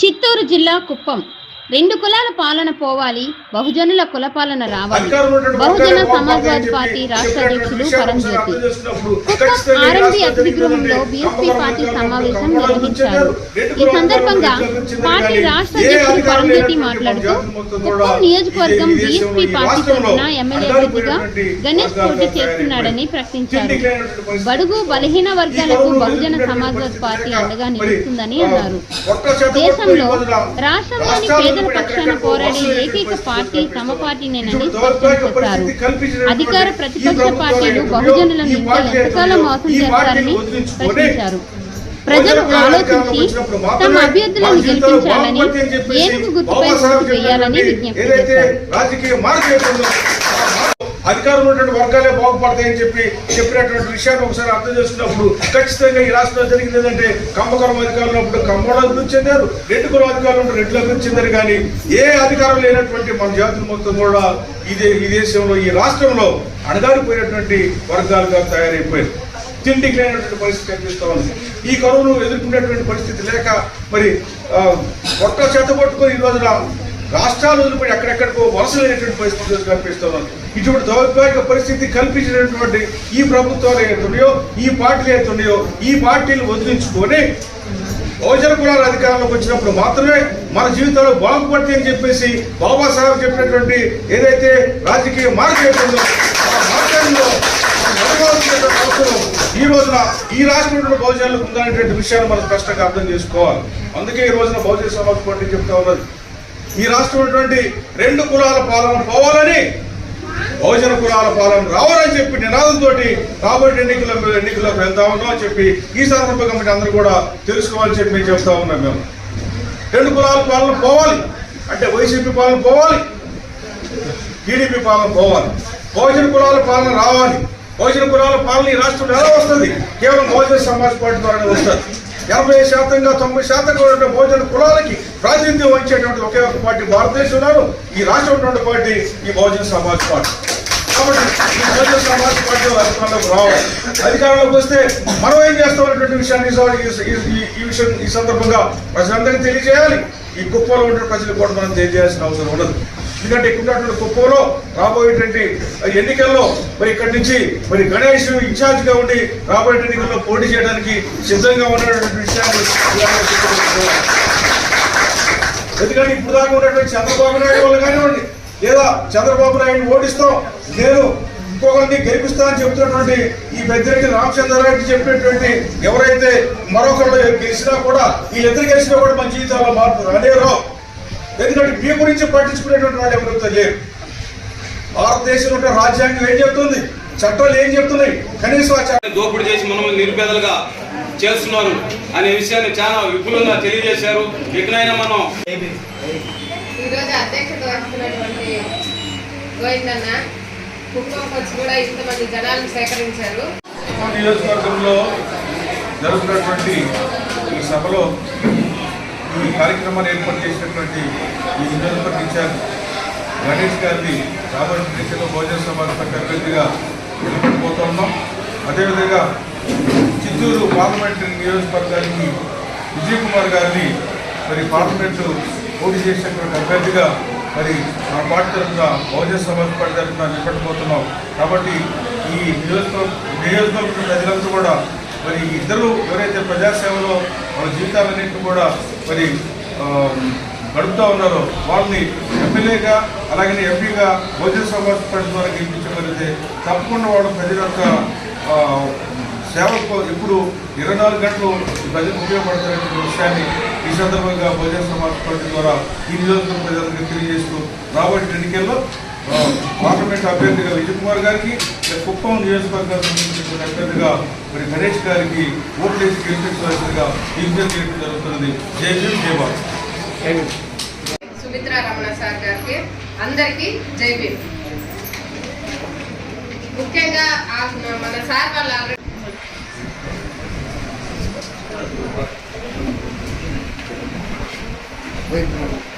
చిత్తూరు జిల్లా కుప్పం. రెండు కులాల పాలన పోవాలి బహుజనుల కుల పాలన రావాలి. బహుజన సమాజ్వాదీ పార్టీ రాష్ట్ర అధ్యక్షులు పరంజ్యోతి కుప్పం ఆర్ఎంపీ అతిథి గృహంలో బీఎస్పీ పార్టీ సమావేశం నిర్వహించారు. ఈ సందర్భంగా పార్టీ రాష్ట్ర అధ్యక్షులు పరంజ్యోతి మాట్లాడుతూ కుప్పం నియోజకవర్గం బీఎస్పీ పార్టీ తరఫున ఎమ్మెల్యే అభ్యర్థిగా గణేష్ పోటీ చేస్తున్నాడని ప్రకటించారు బడుగు బలహీన వర్గాలకు బహుజన సమాజ్వాదీ పార్టీ అండగా నిలుస్తుందని అన్నారు. దేశంలో రాష్ట్రంలోని పేదల పక్షాన పోరాడే ఏకైక పార్టీ తమ పార్టీనేనని స్పష్టం చేశారు అధికార ప్రతిపక్ష పార్టీలు బహుజనులను ఇంకా ఎంతకాలం మోసం చేస్తారని ప్రశ్నించారు. ప్రజలు ఆలోచించి తమ అభ్యర్థులను గెలిపించాలని ఏనుగు గుర్తుపై ఓటు వేయాలని విజ్ఞప్తి చేశారు. అధికారంలో ఉన్నటువంటి వర్గాలే బాగుపడతాయని చెప్పి చెప్పినటువంటి విషయాన్ని ఒకసారి అర్థం చేసుకున్నప్పుడు ఖచ్చితంగా ఈ రాష్ట్రంలో జరిగింది ఏంటంటే కమ్మకరం అధికారులు ఉన్నప్పుడు కమ్మోడు అభివృద్ధి చెందారు రెండు కులం అధికారులు ఉన్నప్పుడు రెడ్లు అభివృద్ధి చెందారు కానీ ఏ అధికారం లేనటువంటి మన జాతులు మొత్తం కూడా ఇదే ఈ దేశంలో ఈ రాష్ట్రంలో అణగారిపోయినటువంటి వర్గాలుగా తయారైపోయారు. తిండికి లేనటువంటి పరిస్థితి కనిపిస్తూ ఉంది. ఈ కరువును ఎదుర్కొనేటువంటి పరిస్థితి లేక మరి ఆ, చేత పట్టుకొని ఈ రోజున రాష్ట్రాలు వదిలిపోయి ఎక్కడెక్కడికో వలసలేనటువంటి పరిస్థితి ఈరోజు ఇటువంటి దౌర్భాగ్య పరిస్థితి కల్పించినటువంటి ఈ ప్రభుత్వాలు ఏతున్నాయో ఈ పార్టీలు ఏతున్నాయో ఈ పార్టీలు వదిలించుకొని బహుజన కులాల అధికారంలోకి వచ్చినప్పుడు మాత్రమే మన జీవితంలో బాగుపడతాయి అని చెప్పేసి బాబాసాహెబ్ చెప్పినటువంటి ఏదైతే రాజకీయ మార్గం ఏతుందో ఆ మార్గంలో ఈ రోజున ఈ రాష్ట్రంలో బహుజనులకు ఉందనేటువంటి విషయాన్ని మనం స్పష్టంగా అర్థం చేసుకోవాలి. అందుకే ఈ రోజున బహుజన సమాజ్ పార్టీ చెప్తా ఉన్నది ఈ రాష్ట్రం ఉన్నటువంటి రెండు కులాల పాలన పోవాలని బహుజన కులాల పాలన రావాలని చెప్పి నినాదంతో రాబోయే ఎన్నికల ఎన్నికలకు వెళ్తా ఉన్నాం అని చెప్పి ఈ సందర్భంగా మీరు అందరూ కూడా తెలుసుకోవాలని చెప్పి మేము చెప్తా ఉన్నాం మేము. రెండు కులాల పాలన పోవాలి. అంటే వైసీపీ పాలన పోవాలి. టీడీపీ పాలన పోవాలి. బహుజన కులాల పాలన రావాలి. బహుజన కులాల పాలన ఈ రాష్ట్రంలో ఎలా వస్తుంది? కేవలం బహుజన సమాజ్ పార్టీ ద్వారానే వస్తుంది. యాభై శాతంగా తొంభై శాతంగా ఉన్న భోజన కులాలకి ప్రాతినిధ్యం వహించేటువంటి ఒకే ఒక పార్టీ భారతదేశంలో ఈ రాష్ట్రం ఉన్నటువంటి పార్టీ ఈ బహుజన సమాజ్ పార్టీ. కాబట్టి ఈ బహుజన సమాజ్ పార్టీ అధికారంలోకి రావాలి. అధికారంలోకి వస్తే మనం ఏం చేస్తామనేటువంటి విషయాన్ని ఈ- విషయం ఈ సందర్భంగా ప్రజలందరికీ తెలియజేయాలి. ఈ కుప్పలో ఉన్న ప్రజలు కూడా మనం తెలియజేయాల్సిన అవసరం ఉండదు. ఎందుకంటే ఇక్కడ కుప్పంలో రాబోయేటువంటి ఎన్నికల్లో మరి ఇక్కడి నుంచి మరి గణేష్ ఇన్ఛార్జ్గా ఉండి రాబోయే ఎన్నికల్లో పోటీ చేయడానికి సిద్ధంగా ఉన్నటువంటి విషయాన్ని ఎందుకంటే ఇప్పుడు దాకా ఉన్నటువంటి చంద్రబాబు నాయుడు వాళ్ళు కానివ్వండి లేదా చంద్రబాబు నాయుడు ఓడిస్తాం నేను ఇంకొకరిని గెలిపిస్తానని చెప్తున్నటువంటి ఈ పెద్దరెడ్డి రామచంద్రారెడ్డి చెప్పినటువంటి ఎవరైతే మరొకరు గెలిచినా కూడా వీళ్ళిద్దరు గెలిచినా కూడా మన జీవితాల్లో మార్పు రాలేరో ఎందుకంటే మీ గురించి పట్టించుకునేటువంటి వాళ్ళు ఎవరితో లేరు. భారతదేశంలో రాజ్యాంగం ఏం చెప్తుంది? చట్టాలు ఏం చెప్తున్నాయి? కనీసం ఆ చట్ట- దోపిడీ చేసి మనల్ని నిరుపేదలుగా చేస్తున్నారు అనే విషయాన్ని చాలా విపులంగా తెలియజేశారు. ఎక్కడైనా మనం ఈరోజు అధ్యక్షత వహిస్తున్నటువంటి గోవిందన్న కుటుంబం వచ్చి కూడా ఇంతమంది జనాలను సేకరించారు. నియోజకవర్గంలో జరుగుతున్నటువంటి ఈ సభలో ఈ కార్యక్రమాన్ని ఏర్పాటు చేసినటువంటి ఈ ఇంజనీర్ టీచర్ గణేష్ గారిని రాబోయే ఎన్నికల్లో భోజన సమాజ అభ్యర్థిగా నిలబడిపోతా ఉన్నాం. అదేవిధంగా చిత్తూరు పార్లమెంటరీ నియోజకవర్గానికి విజయ్ కుమార్ గారిని మరి పార్లమెంటు పోటీ చేసినటువంటి అభ్యర్థిగా మరి మా పార్టీ తరఫున బహుజన సమాజ్ పార్టీ తరఫున నిలబడిపోతున్నాం. కాబట్టి ఈ నియోజకవర్గ నియోజకవర్గ ప్రజలందరూ కూడా మరి ఇద్దరు ఎవరైతే ప్రజాసేవలో వాళ్ళ జీవితాలన్నింటినీ కూడా మరి గడుపుతూ ఉన్నారో. వాళ్ళని ఎమ్మెల్యేగా అలాగే ఎంపీగా బహుజన సమాజ్ పార్టీ ద్వారా గెలిపించగలిగితే తప్పకుండా వాళ్ళు ప్రజల యొక్క సేవకు ఇప్పుడు ఇరవై నాలుగు గంటలు ప్రజలకు ఉపయోగపడుతున్న విషయాన్ని ఈ సందర్భంగా బహుజన సమాజ్ పార్టీ ద్వారా ఈ నియోజకవర్గ ప్రజలకు తెలియజేస్తూ రాబోయే ఎన్నికల్లో పార్లమెంట్ అభ్యర్థిగా విజయ్ కుమార్ గారికి కుప్పం నియోజకవర్గానికి సంబంధించిన అభ్యర్థిగా మరి గణేష్ గారికి ఓట్లు వేసి గెలిపించవలసిందిగా విజయం చేయడం జరుగుతున్నది. జై భీమ్ జై భారత్. సుమిత్రా రమణ సార్ గారికి అందరికీ జై భీమ్. ముఖ్యంగా ఆ మన సార్ వాళ్ళు ఆల్రెడీ Wait, no.